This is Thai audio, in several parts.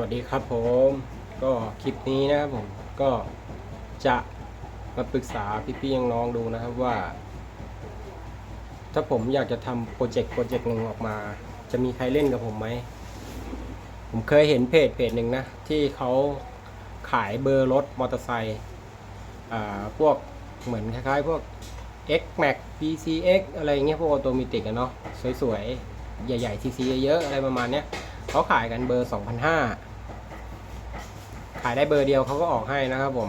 วัสดีครับผมก็คลิปนี้นะครับผมก็จะมาปรึกษาพี่ๆน้องๆดูนะครับว่า ถ้าผมอยากจะทำโปรเจกต์โปรเจกต์หนึ่งออกมา จะมีใครเล่นกับผมไหม ผมเคยเห็นเพจเพจหนึ่งนะ ที่เขาขายเบอร์รถมอเตอร์ไซค์อ่าพวกเหมือนคล้ายๆ พวก X Max PCX อะไรอย่างเงี้ยพวกออโตมิติกอะเนาะสวยๆ ใหญ่ๆ CC เยอะๆ อะไรประมาณเนี้ยเขาขายกันเบอร์ 2,500 ขายได้เบอร์เดียวเขาก็ออกให้นะครับผม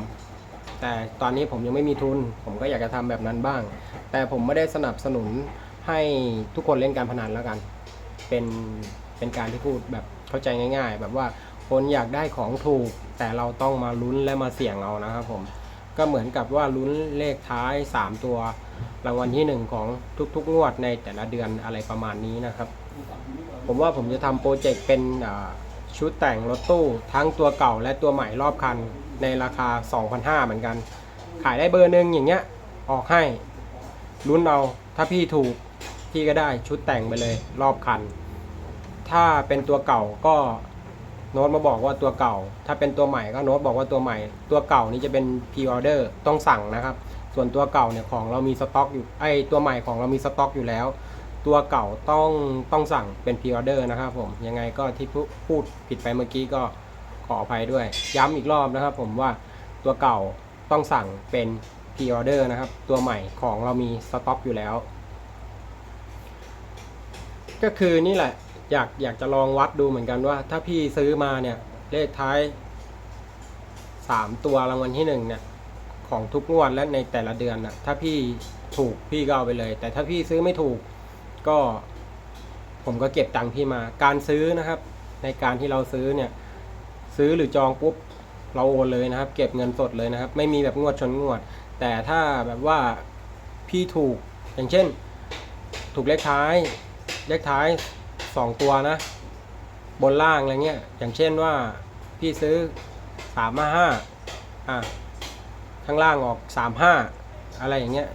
แต่ตอนนี้ผมยังไม่มีทุน ผมก็อยากจะทำแบบนั้นบ้าง แต่ผมไม่ได้สนับสนุนให้ทุกคนเล่นการพนันแล้วกัน เป็นเป็นการที่พูดแบบเข้าใจง่าย ๆ แบบว่าคนอยากได้ของถูก แต่เราต้องมาลุ้นและมาเสี่ยงเอานะครับผมก็เหมือนกับว่าลุ้นเลขท้าย 3 ตัวรางวัลที่ 1 ของทุกๆงวดในแต่ละเดือนอะไรประมาณนี้นะครับ ผมว่าผมจะทำโปรเจกต์เป็นอ่า ชุดแต่งรถตู้ทั้งตัวเก่าและตัวใหม่รอบคันในราคา 2,500เหมือนกัน ขายได้เบอร์หนึ่งอย่างเงี้ย ออกให้ลุ้นเอา ถ้าพี่ถูกพี่ก็ได้ชุดแต่งไปเลยรอบคัน ถ้าเป็นตัวเก่าก็โน้ตมาบอกว่าตัวเก่า ถ้าเป็นตัวใหม่ก็โน้ตบอกว่าตัวใหม่ ตัวเก่านี่จะเป็นพ r ออเดอร์ต้องสั่งนะครับ ส่วนตัวเก่าเนี่ยของเรามีสต็อกอยู่ไอตัวใหม่ของเรามีสต็อกอยู่แล้ว ตัวเก่าต้องต้องสั่งเป็นพ r ออเดอร์นะครับผมยังไงก็ที่พูดผิดไปเมื่อกี้ก็ขออภัยด้วย ย้ำอีกรอบนะครับ ผมว่าตัวเก่าต้องสั่งเป็นพ r ออเดอร์นะครับ ตัวใหม่ของเรามีสต็อกอยู่แล้ว ก็คือนี่แหละอยากอยากจะลองวัดดูเหมือนกันว่า ถ้าพี่ซื้อมาเนี่ยเลขท้ายสามตัวรางวัลที่หนึ่งเนี่ยของทุกงวดและในแต่ละเดือนนะถ้าพี่ถูกพี่ก็เอาไปเลย แต่ถ้าพี่ซื้อไม่ถูก ก็ ผมก็เก็บตังค์พี่มา การซื้อนะครับ ในการที่เราซื้อเนี่ย ซื้อหรือจองปุ๊บเราโอนเลยนะครับ เก็บเงินสดเลยนะครับ ไม่มีแบบงวดชนงวด แต่ถ้าแบบว่าพี่ถูกอย่างเช่น ถูกเลขท้าย เลขท้ายสองตัวนะ บนล่างอะไรเงี้ยอย่างเช่นว่าพี่ซื้อสามห้าห้าอะข้างล่างออกสามห้าอะไรอย่างเงี้ย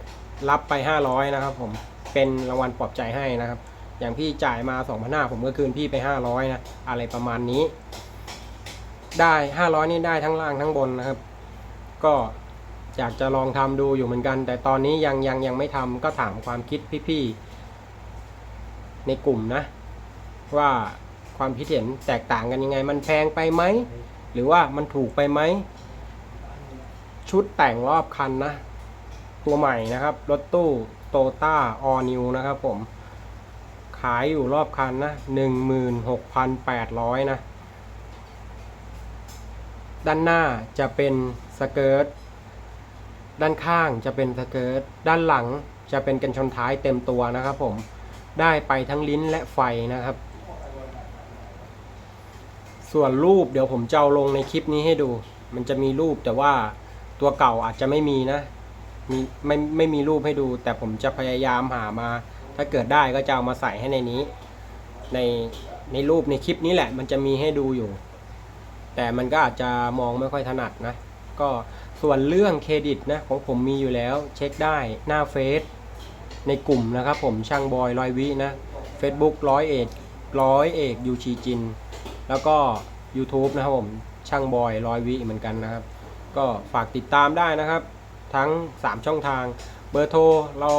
รับไปห้าร้อยนะครับผม เป็นรางวัลปลอบใจให้นะครับ อย่างพี่จ่ายมาสองพันห้าผมก็คืนพี่ไปห้าร้อยนะ อะไรประมาณนี้ ได้ห้าร้อยนี่ได้ทั้งล่างทั้งบนนะครับ ก็อยากจะลองทำดูอยู่เหมือนกัน แต่ตอนนี้ยังยังยังไม่ทำก็ถามความคิดพี่ๆในกลุ่มนะ ว่าความคิดเห็นแตกต่างกันยังไง มันแพงไปไหม หรือว่ามันถูกไปไหม ชุดแต่งรอบคันนะ ตัวใหม่นะครับ รถตู้ โตต้าออนิวนะครับผม ขายอยู่รอบคันนะหนึ่งหมื่นหกพันแปดร้อยนะ ด้านหน้าจะเป็นสเกิร์ต ด้านข้างจะเป็นสเกิร์ต ด้านหลังจะเป็นกันชนท้ายเต็มตัวนะครับผม ได้ไปทั้งลิ้นและไฟนะครับ ส่วนรูปเดี๋ยวผมจะเอาลงในคลิปนี้ให้ดู มันจะมีรูปแต่ว่าตัวเก่าอาจจะไม่มีนะ มีไม่ไม่มีรูปให้ดู แต่ผมจะพยายามหามา ถ้าเกิดได้ก็จะเอามาใส่ให้ในนี้ ในในรูปในคลิปนี้แหละ มันจะมีให้ดูอยู่ แต่มันก็อาจจะมองไม่ค่อยถนัดนะ ก็ส่วนเรื่องเครดิตนะของผมมีอยู่แล้ว เช็คได้หน้าเฟซในกลุ่มนะครับผมช่างบอยร้อยวินะ Facebook ร้อยเอกร้อยเอกยูชีจิน แล้วก็ YouTube นะครับผมช่างบอยร้อยวิเหมือนกันนะครับ ก็ฝากติดตามได้นะครับ ทั้ง 3 ช่องทาง เบอร์โทรเรา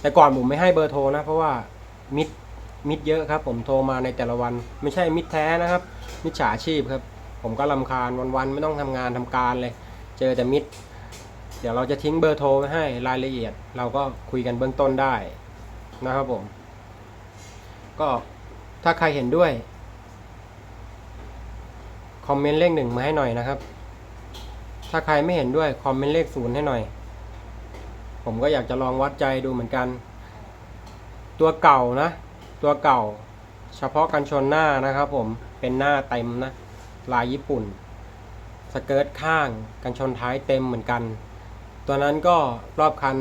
แต่ก่อนผมไม่ให้เบอร์โทรนะ เพราะว่ามิดมิดเยอะครับ ผมโทรมาในแต่ละวัน ไม่ใช่มิดแท้นะครับ มิดฉาชีพครับ ผมก็ลำคาญวันๆไม่ต้องทำงานทำการเลย เจอแต่มิด เดี๋ยวเราจะทิ้งเบอร์โทรไว้ให้รายละเอียด เราก็คุยกันเบื้องต้นได้นะครับผม ก็ถ้าใครเห็นด้วย คอมเมนต์เลขหนึ่งมาให้หน่อยนะครับ ถ้าใครไม่เห็นด้วยคอมเมนต์เลขศูนย์ให้หน่อย ผมก็อยากจะลองวัดใจดูเหมือนกัน ตัวเก่านะ ตัวเก่า เฉพาะกันชนหน้านะครับผมเป็นหน้าเต็มนะ ลายญี่ปุ่น สเกิร์ตข้าง กันชนท้ายเต็มเหมือนกัน ตัวนั้นก็รอบคัน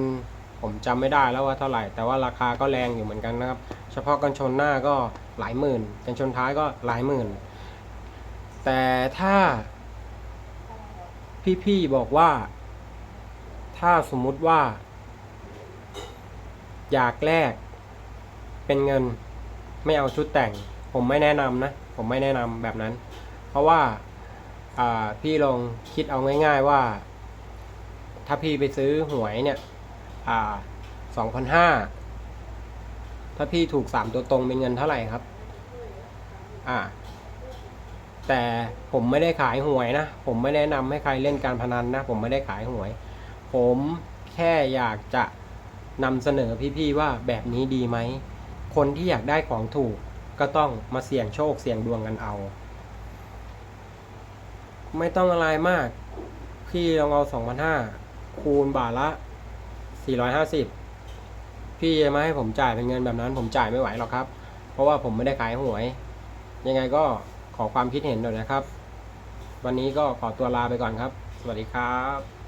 ผมจำไม่ได้แล้วว่าเท่าไหร่ แต่ว่าราคาก็แรงอยู่เหมือนกันนะครับ เฉพาะกันชนหน้าก็หลายหมื่น กันชนท้ายก็หลายหมื่น แต่ถ้า พี่ๆบอกว่า ถ้าสมมุติว่า อยากแลกเป็นเงินไม่เอาชุดแต่ง ผมไม่แนะนำนะ ผมไม่แนะนำแบบนั้น เพราะว่าพี่ลองคิดเอาง่าย ๆว่า ถ้าพี่ไปซื้อหวยเนี่ยสองพันห้าถ้าพี่ถูกสามตัวตรงเป็นเงินเท่าไหร่ครับ อ่า แต่ผมไม่ได้ขายหวยนะ ผมไม่แนะนำให้ใครเล่นการพนันนะ ผมไม่ได้ขายหวย ผมแค่อยากจะนำเสนอพี่ๆว่าแบบนี้ดีไหม คนที่อยากได้ของถูกก็ต้องมาเสี่ยงโชคเสี่ยงดวงกันเอา ไม่ต้องอะไรมาก พี่ลองเอาสองพันห้าคูณบาทละสี่ร้อยห้าสิบพี่จะมาให้ผมจ่ายเป็นเงินแบบนั้น ผมจ่ายไม่ไหวหรอกครับ เพราะว่าผมไม่ได้ขายหวย ยังไงก็ ขอความคิดเห็นหน่อยนะครับ วันนี้ก็ขอตัวลาไปก่อนครับ สวัสดีครับ